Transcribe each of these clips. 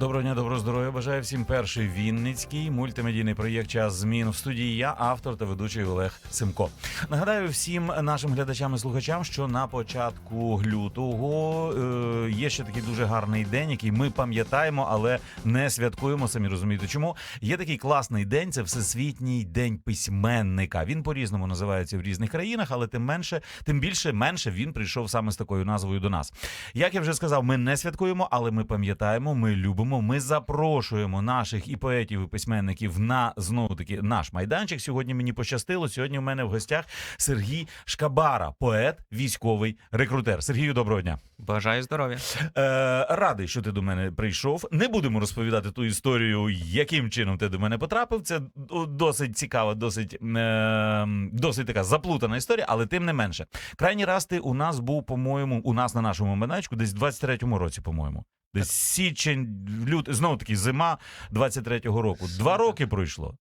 Доброго дня, доброго здоров'я. Бажаю всім перший Вінницький мультимедійний проєкт Час змін в студії. Я автор та ведучий Олег Симко. Нагадаю всім нашим глядачам і слухачам, що на початку лютого е, є ще такий дуже гарний день, який ми пам'ятаємо, але не святкуємо. Самі розумієте, чому є такий класний день. Це всесвітній день письменника. Він по-різному називається в різних країнах, але тим менше, тим більше менше він прийшов саме з такою назвою до нас. Як я вже сказав, ми не святкуємо, але ми пам'ятаємо, ми любимо. Ми запрошуємо наших і поетів, і письменників на знову таки наш майданчик. Сьогодні мені пощастило. Сьогодні у мене в гостях Сергій Шкабара, поет, військовий рекрутер. Сергію, доброго дня. Бажаю здоров'я. Е, радий, що ти до мене прийшов. Не будемо розповідати ту історію, яким чином ти до мене потрапив. Це досить цікава, досить, е, досить така заплутана історія, але тим не менше. Крайній раз ти у нас був, по-моєму, у нас на нашому майданчику десь в 23-му році, по-моєму. Десь січень, лют, знову таки, зима 23-го року. Два роки пройшло.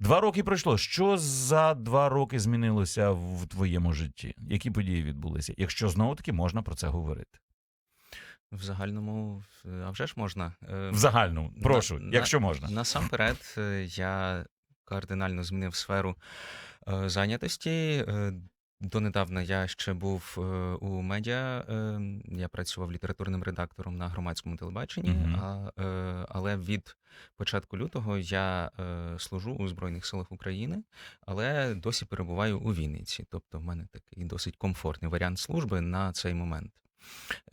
Два роки пройшло. Що за два роки змінилося в твоєму житті? Які події відбулися? Якщо знову таки можна про це говорити? В загальному, е, а вже ж можна. Е, В загальному, прошу, на- якщо можна. Насамперед, е, я кардинально змінив сферу е, зайнятості. Донедавна я ще був е, у медіа. е, Я працював літературним редактором на громадському телебаченні. Мгм. А, е, але від початку лютого я е, служу у Збройних силах України, але досі перебуваю у Вінниці. Тобто, в мене такий досить комфортний варіант служби на цей момент.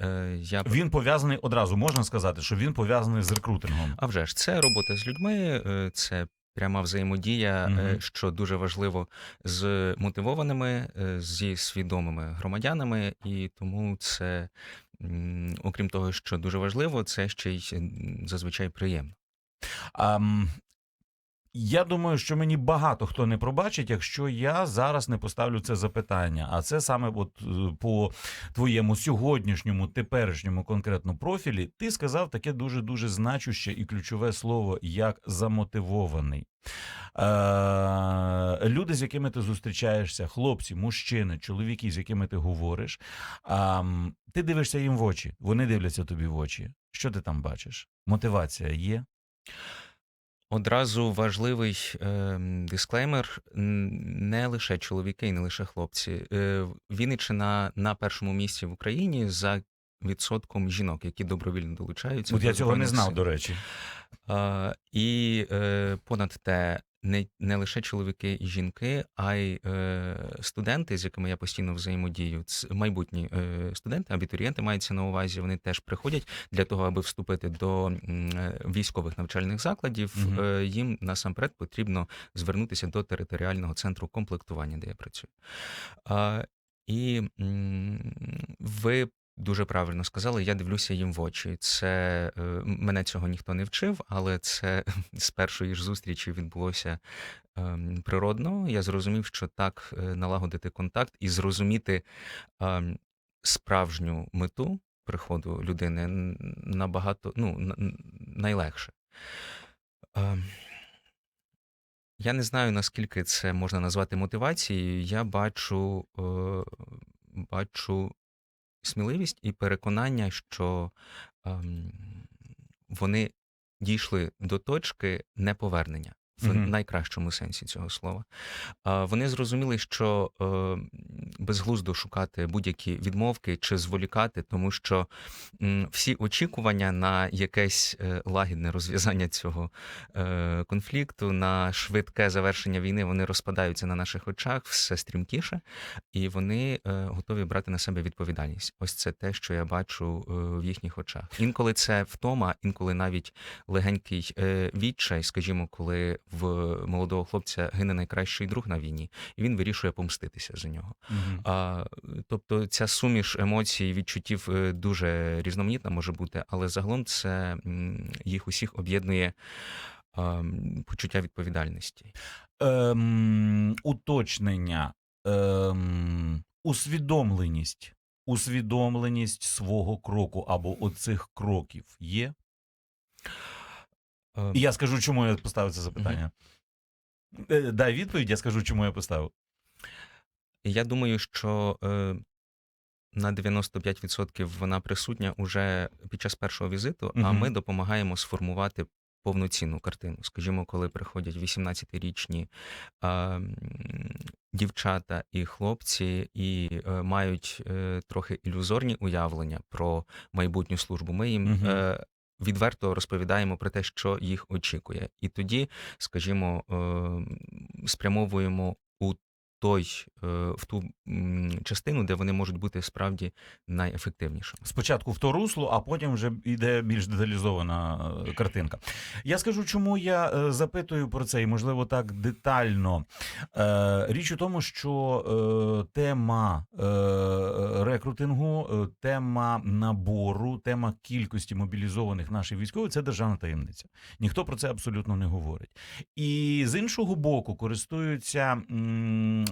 Е, Я Він пов'язаний одразу, можна сказати, що він пов'язаний з рекрутингом. А вже ж це робота з людьми, е, це пряма взаємодія, Мгм. що дуже важливо з мотивованими, е, зі свідомими громадянами, і тому це, окрім того, що дуже важливо, це ще й зазвичай приємно. Ам, я думаю, що мені багато хто не пробачить, якщо я зараз не поставлю це запитання. А це саме от е, по твоєму сьогоднішньому, теперішньому конкретно профілі, ти сказав таке дуже дуже значуще і ключове слово як замотивований. Е, люди, з якими ти зустрічаєшся, хлопці, мужчини, чоловіки, з якими ти говориш, ти дивишся їм в очі, вони дивляться тобі в очі. Що ти там бачиш? Мотивація є? Одразу важливий е, дисклеймер: не лише чоловіки і не лише хлопці. Е, Вінниччина на першому місці в Україні за відсотком жінок, які добровільно долучаються. От я цього не знав, Сил. до речі. А, і е, понад те, не, не лише чоловіки і жінки, а й е, студенти, з якими я постійно взаємодію, майбутні е, студенти, абітурієнти мається на увазі, вони теж приходять для того, аби вступити до е, військових навчальних закладів. Е, їм насамперед потрібно звернутися до територіального центру комплектування, де я працюю. І ви дуже правильно сказали, я дивлюся їм в очі. Це е, мене цього ніхто не вчив, але це з першої ж зустрічі відбулося ем, природно. Я зрозумів, що так е, налагодити контакт і зрозуміти ем, справжню мету приходу людини набагато ну, найлегше. Ем, я не знаю, наскільки це можна назвати мотивацією. Я бачу, е, бачу сміливість і переконання, що ем, вони дійшли до точки неповернення в Мгм. найкращому сенсі цього слова. Вони зрозуміли, що е, безглуздо шукати будь-які відмовки чи зволікати, тому що всі очікування на якесь е, лагідне розв'язання цього е, конфлікту, на швидке завершення війни, вони розпадаються на наших очах все стрімкіше, і вони готові брати на себе відповідальність. Ось це те, що я бачу в їхніх очах. Інколи це втома, інколи навіть легенький відчай, скажімо, коли в молодого хлопця гине найкращий друг на війні, і він вирішує помститися за нього. Мгм. А, тобто ця суміш емоцій, і відчуттів е, дуже різноманітна може бути, але загалом це їх усіх об'єднує а, почуття відповідальності. Ем, уточнення, ем, усвідомленість, усвідомленість свого кроку або оцих кроків є. Е, І я скажу, чому я поставив це запитання. Е, Дай відповідь, я скажу, чому я поставив. Я думаю, що е, на 95% вона присутня уже під час першого візиту, а Мгм. ми допомагаємо сформувати повноцінну картину. Скажімо, коли приходять 18-річні а, м, дівчата і хлопці і е, мають е, трохи ілюзорні уявлення про майбутню службу, ми їм Мгм. е, відверто розповідаємо про те, що їх очікує. І тоді, скажімо, е, спрямовуємо той, е, в ту частину, де вони можуть бути справді найефективнішими. Спочатку в то русло, а потім вже йде більш деталізована е, картинка. Я скажу, чому я е, запитую про це, і можливо так детально. Річ у тому, що тема рекрутингу, тема набору, тема кількості мобілізованих наших військових це державна таємниця. Ніхто про це абсолютно не говорить. І з іншого боку, користуються,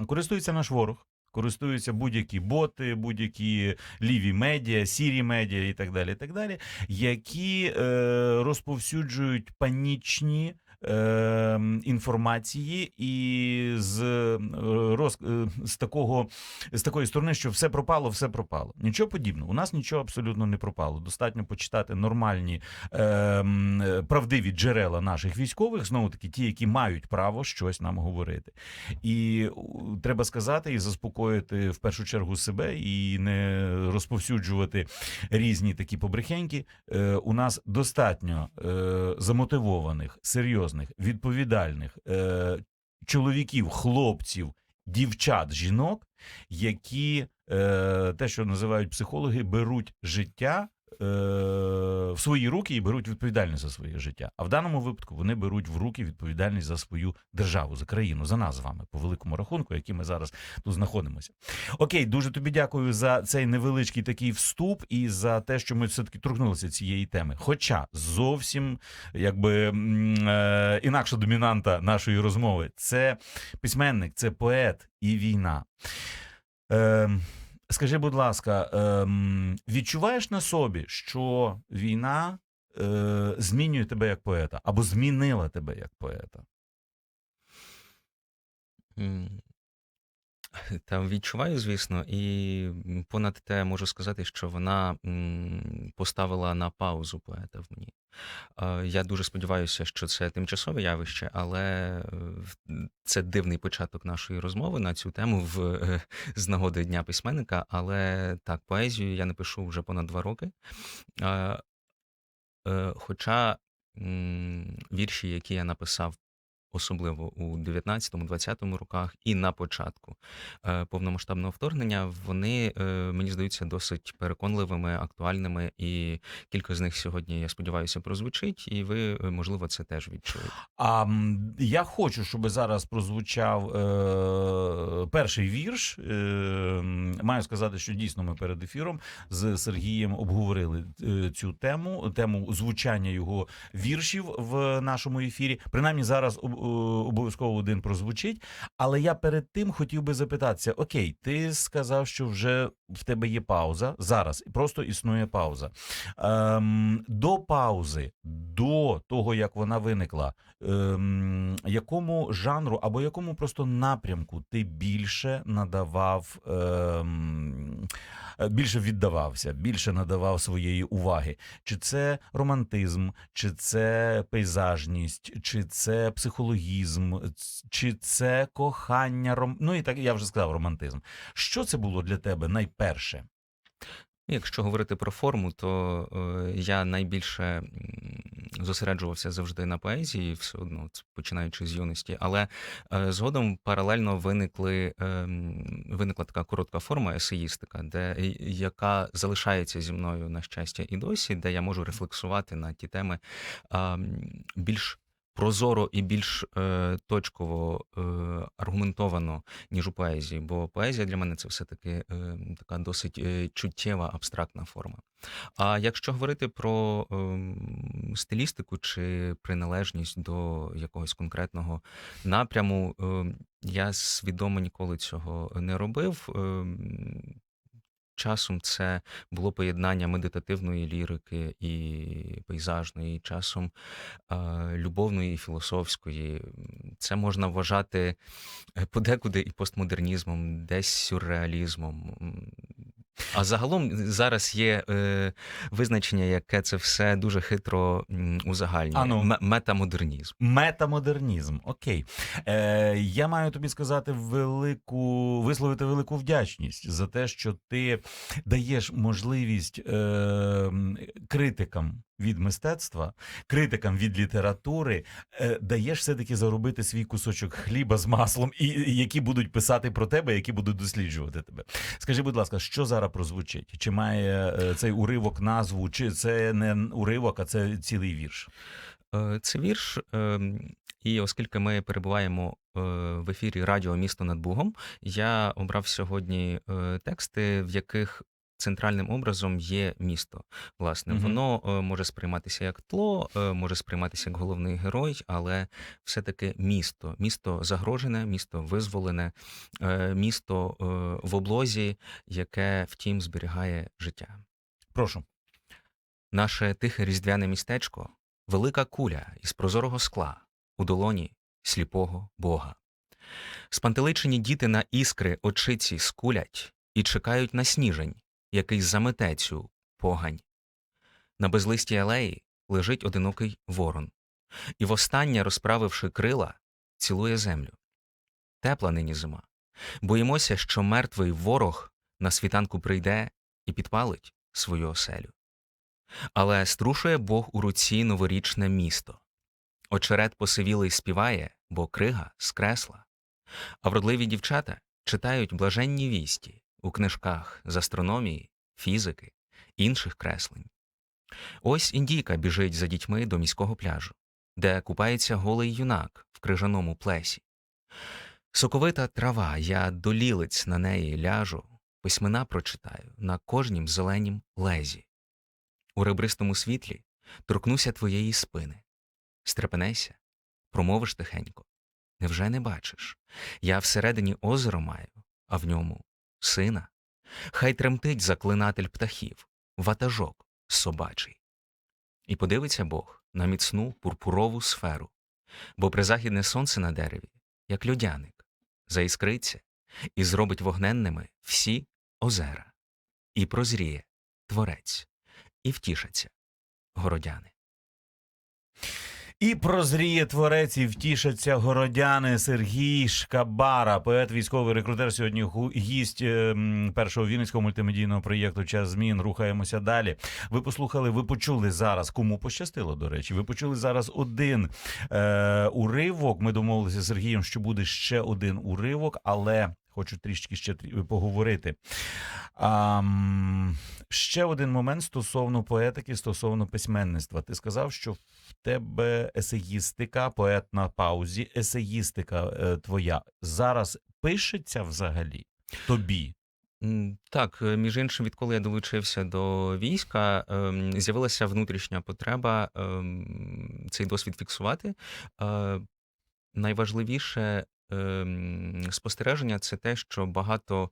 користується наш ворог. Користуються будь-які боти, будь-які ліві медіа, сірі медіа і так далі, і так далі, які е, розповсюджують панічні е, інформації і з, е, роз, е, з, такого, з такої сторони, що все пропало, все пропало. Нічого подібного. У нас нічого абсолютно не пропало. Достатньо почитати нормальні е, правдиві джерела наших військових, знову таки, ті, які мають право щось нам говорити. І треба сказати і заспокоїти в першу чергу себе і не розповсюджувати різні такі побрехеньки. Е, у нас достатньо е, замотивованих, серйозних, відповідальних е, чоловіків, хлопців, дівчат, жінок, які е, те, що називають психологи, беруть життя. Е, В свої руки і беруть відповідальність за своє життя. А в даному випадку вони беруть в руки відповідальність за свою державу, за країну, за нас з вами по великому рахунку, які ми зараз тут знаходимося. Окей, дуже тобі дякую за цей невеличкий такий вступ і за те, що ми все-таки торкнулися цієї теми. Хоча зовсім якби е, інакша домінанта нашої розмови це письменник, це поет і війна. Е, скажи, будь ласка, ем, відчуваєш на собі, що війна е, змінює тебе як поета або змінила тебе як поета? М, Та відчуваю, звісно, і понад те можу сказати, що вона поставила на паузу поета в мені. Е, Я дуже сподіваюся, що це тимчасове явище, але е, це дивний початок нашої розмови на цю тему в, е, з нагоди Дня письменника. Але так, поезію я не пишу вже понад два роки. Хоча вірші, які я написав особливо у 19-20 роках і на початку е, повномасштабного вторгнення, вони, е, мені здаються, досить переконливими, актуальними, і кілька з них сьогодні, я сподіваюся, прозвучить, і ви, е, можливо, це теж відчуєте. А я хочу, щоб зараз прозвучав е, перший вірш. Е, маю сказати, що дійсно ми перед ефіром з Сергієм обговорили цю тему, тему звучання його віршів в нашому ефірі. Принаймні зараз об- обов'язково один прозвучить. Але я перед тим хотів би запитатися: окей, ти сказав, що вже в тебе є пауза. Зараз просто існує пауза. Ем, до паузи, до того як вона виникла, ем, якому жанру або якому просто напрямку ти більше надавав, ем, е, більше віддавався, більше надавав своєї уваги? Чи це романтизм, чи це пейзажність, чи це психологізм, чи це кохання? Ром... Ну і так я вже сказав романтизм. Що це було для тебе найперше? Якщо говорити про форму, то е, я найбільше зосереджувався завжди на поезії, все одно починаючи з юності. Але е, згодом паралельно виникли, е, виникла така коротка форма есеїстика, де яка залишається зі мною на щастя і досі, де я можу рефлексувати на ті теми більш. Прозоро і більш е, точково е, аргументовано, ніж у поезії, бо поезія для мене це все-таки е, така досить е, чуттєва абстрактна форма. А якщо говорити про ем, стилістику чи приналежність до якогось конкретного напряму, ем, я свідомо ніколи цього не робив. Ем, Часом це було поєднання медитативної лірики і пейзажної, часом любовної і філософської. Це можна вважати е, подекуди і постмодернізмом, десь сюрреалізмом. А загалом зараз є е, визначення, яке це все дуже хитро узагальнює. Ану. Метамодернізм. Метамодернізм. Окей. Е, я маю тобі сказати велику, висловити велику вдячність за те, що ти даєш можливість е, критикам від мистецтва, критикам від літератури, е, даєш все-таки заробити свій кусочок хліба з маслом, і, які будуть писати про тебе, які будуть досліджувати тебе. Скажи, будь ласка, що зараз прозвучить? Чи має е, цей уривок назву, чи це не уривок, а це цілий вірш? Е, Це вірш, ем, і оскільки ми перебуваємо в ефірі Радіо Місто над Бугом, я обрав сьогодні тексти, в яких центральним образом є місто. Власне, Мгм. воно е, може сприйматися як тло, е, може сприйматися як головний герой, але все-таки місто. Місто загрожене, місто визволене, е, місто в облозі, яке втім зберігає життя. Прошу. Наше тихе різдвяне містечко велика куля із прозорого скла у долоні сліпого Бога. Спантеличені діти на іскри очиці скулять і чекають на сніжень, який замете цю погань. На безлистій алеї лежить одинокий ворон, і востаннє, розправивши крила, цілує землю. Тепла нині зима. Боїмося, що мертвий ворог на світанку прийде і підпалить свою оселю. Але струшує Бог у руці новорічне місто. Очерет посивілий співає, бо крига скресла. А вродливі дівчата читають блаженні вісті у книжках з астрономії, фізики, інших креслень. Ось індійка біжить за дітьми до міського пляжу, де купається голий юнак в крижаному плесі. Соковита трава, я долілиць на неї ляжу, письмена прочитаю на кожнім зеленім лезі. У ребристому світлі торкнуся твоєї спини. Стрепенейся, промовиш тихенько. Невже не бачиш? Я всередині озеро маю, а в ньому сина. Хай тремтить заклинатель птахів, ватажок собачий. І подивиться Бог на міцну пурпурову сферу, бо призахідне сонце на дереві, як льодяник, заіскриться і зробить вогненними всі озера, і прозріє творець, і втішаться городяни. І прозріє творець, і втішаться городяни Сергій Шкабара, поет, військовий рекрутер. Сьогодні гість е, першого вінницького мультимедійного проєкту Час змін. Рухаємося далі. Ви послухали, ви почули зараз. Кому пощастило, до речі. Ви почули зараз один е, уривок. Ми домовилися з Сергієм, що буде ще один уривок, але хочу трішки ще поговорити. Ам, ще один момент стосовно поетики, стосовно письменництва. Ти сказав, що в тебе есеїстика, поет на паузі, есеїстика е, твоя зараз пишеться взагалі тобі. Так, е, між іншим, відколи я долучився до війська, ем, з'явилася внутрішня потреба ем, цей досвід фіксувати. Е, Найважливіше ем, спостереження це те, що багато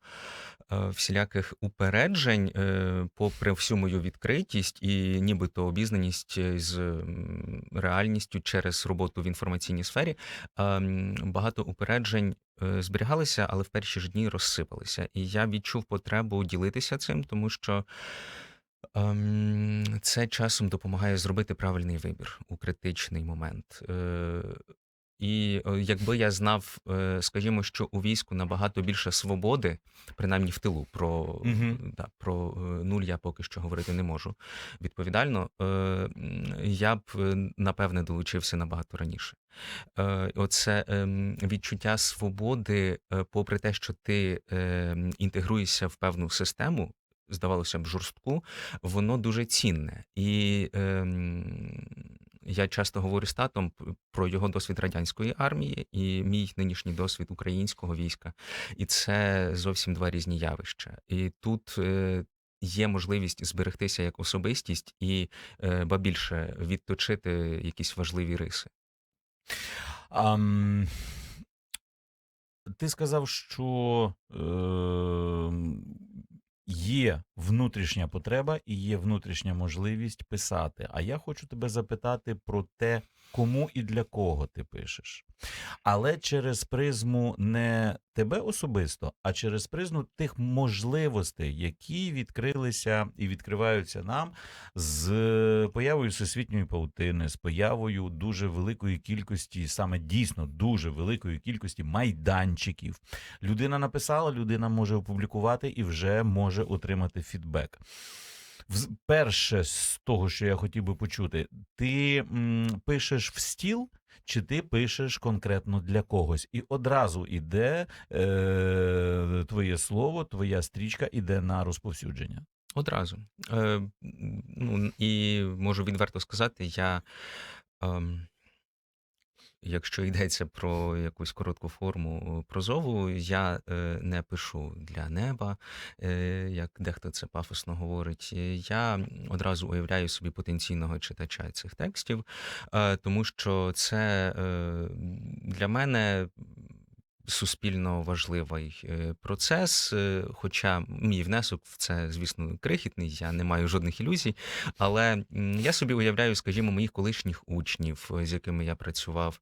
е, всіляких упереджень, е, попри всю мою відкритість і нібито обізнаність з м, реальністю через роботу в інформаційній сфері, ем, багато упереджень е, зберігалися, але в перші ж дні розсипалися. І я відчув потребу ділитися цим, тому що ем, це часом допомагає зробити правильний вибір у критичний момент. Е, і е, якби я знав, е, скажімо, що у війську набагато більше свободи, принаймні в тилу, про, Мгм. да, про е, нуль я поки що говорити не можу відповідально, е, я б е, напевне долучився набагато раніше. Е, Оце ем, відчуття свободи, е, попри те, що ти ем, інтегруєшся в певну систему, здавалося б, жорстку, воно дуже цінне. І ем, я часто говорю з татом про його досвід радянської армії і мій нинішній досвід українського війська. І це зовсім два різні явища. І тут. е, Є можливість зберегтися як особистість і е, ба більше відточити якісь важливі риси. Ам, ти сказав, що е, є внутрішня потреба і є внутрішня можливість писати. А я хочу тебе запитати про те, кому і для кого ти пишеш. Але через призму не тебе особисто, а через призму тих можливостей, які відкрилися і відкриваються нам з появою всесвітньої паутини, з появою дуже великої кількості, саме дійсно дуже великої кількості майданчиків. Людина написала, людина може опублікувати і вже може отримати фідбек. Перше з того, що я хотів би почути, ти м, пишеш в стіл, чи ти пишеш конкретно для когось? І одразу йде е, твоє слово, твоя стрічка іде на розповсюдження. Одразу. Е, ну, і можу відверто сказати, я, ем, якщо йдеться про якусь коротку форму прозову, я е, не пишу для неба, е, як дехто це пафосно говорить. Е, Я одразу уявляю собі потенційного читача цих текстів, е, тому що це е, для мене суспільно важливий е, процес. е, Хоча мій внесок в це, звісно, крихітний, я не маю жодних ілюзій. Але я собі уявляю, скажімо, моїх колишніх учнів, е, з якими я працював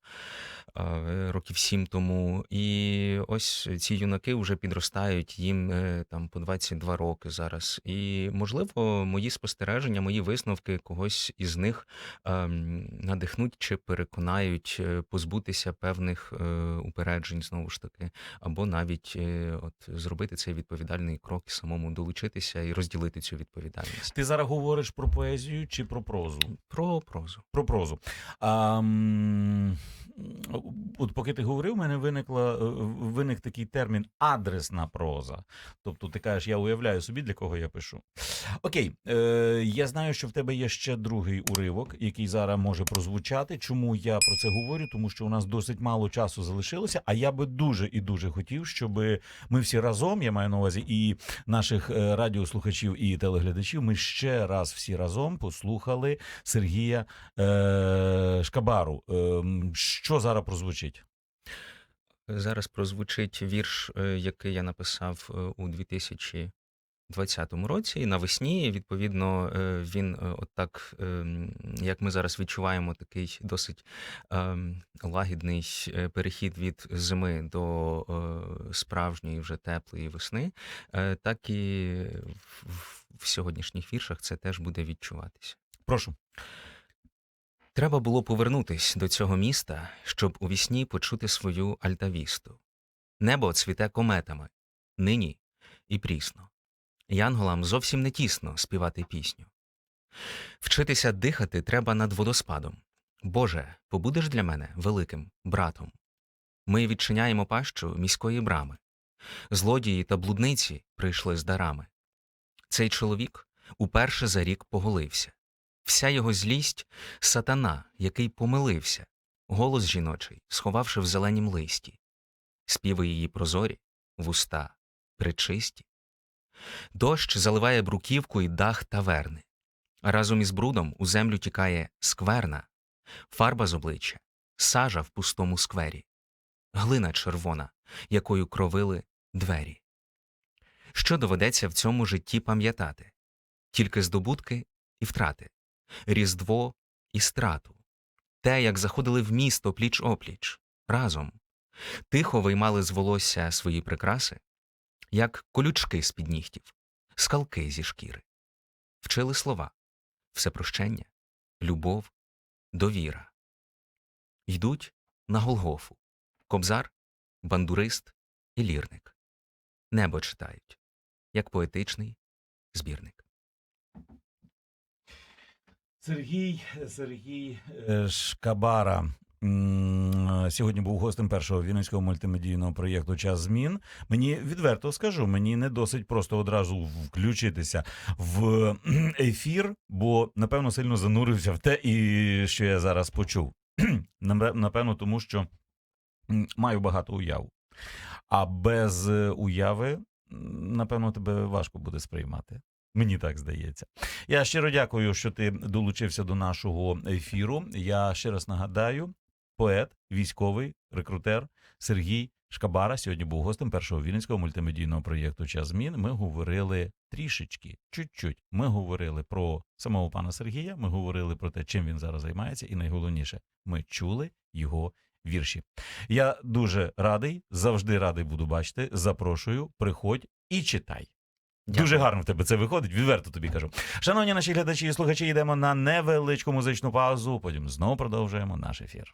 років сім тому. І ось ці юнаки вже підростають, їм там по 22 роки зараз. І, можливо, мої спостереження, мої висновки когось із них ем, надихнуть чи переконають позбутися певних упереджень знову ж таки, або навіть е, от зробити цей відповідальний крок і самому долучитися і розділити цю відповідальність. Ти зараз говориш про поезію чи про прозу? Про прозу. Про прозу. А, от поки ти говорив, у мене виникла, е, виник такий термін адресна проза. Тобто ти кажеш, я уявляю собі, для кого я пишу. Окей, е, я знаю, що в тебе є ще другий уривок, який зараз може прозвучати. Чому я про це говорю? Тому що у нас досить мало часу залишилося, а я би дуже дуже і дуже хотів, щоб ми всі разом, я маю на увазі, і наших е, радіослухачів і телеглядачів. Ми ще раз всі разом послухали Сергія е, Шкабару. Е, що зараз прозвучить? Зараз прозвучить вірш, е, який я написав е, у 2000 20-му році, і навесні, відповідно, е, він е, отак е, як ми зараз відчуваємо, такий досить лагідний перехід від зими до справжньої вже теплої весни, так і в сьогоднішніх віршах це теж буде відчуватися. Прошу. Треба було повернутись до цього міста, щоб у вісні почути свою альтавісту. Небо цвіте кометами, нині і прісно. Янголам зовсім не тісно співати пісню. Вчитися дихати треба над водоспадом. Боже, побудеш для мене великим братом. Ми відчиняємо пащу міської брами. Злодії та блудниці прийшли з дарами. Цей чоловік уперше за рік поголився. Вся його злість сатана, який помилився, голос жіночий, сховавши в зеленім листі, співи її прозорі, вуста, причисті. Дощ заливає бруківку і дах таверни. Разом із брудом у землю тікає скверна, фарба з обличчя, сажа в пустому сквері, глина червона, якою кровили двері. Що доведеться в цьому житті пам'ятати? Тільки здобутки і втрати, різдво і страту, те, як заходили в місто пліч опліч, разом, тихо виймали з волосся свої прикраси, як колючки з під нігтів, скалки зі шкіри, вчили слова, всепрощення, любов, довіра. Йдуть на Голгофу, кобзар, бандурист і лірник. Небо читають, як поетичний збірник. Сергій Сергій е, Шкабара. М, Сьогодні був гостем першого вінницького мультимедійного проєкту Час змін. Мені відверто скажу, мені не досить просто одразу включитися в ефір, бо напевно сильно занурився в те, і що я зараз почув. Напевно, тому що маю багато уяв. А без е, уяви, напевно, тебе важко буде сприймати. Мені так здається. Я щиро дякую, що ти долучився до нашого ефіру. Я ще раз нагадаю: поет, військовий, рекрутер Сергій Шкабара. Сьогодні був гостем першого вінницького мультимедійного проєкту Час змін. Ми говорили трішечки, чуть-чуть. Ми говорили про самого пана Сергія. Ми говорили про те, чим він зараз займається, і найголовніше, ми чули його вірші. Я дуже радий, завжди радий буду бачити. Запрошую, приходь і читай. Дякую. Дуже гарно в тебе це виходить, відверто тобі кажу. Шановні наші глядачі і слухачі, йдемо на невеличку музичну паузу. Потім знову продовжуємо наш ефір.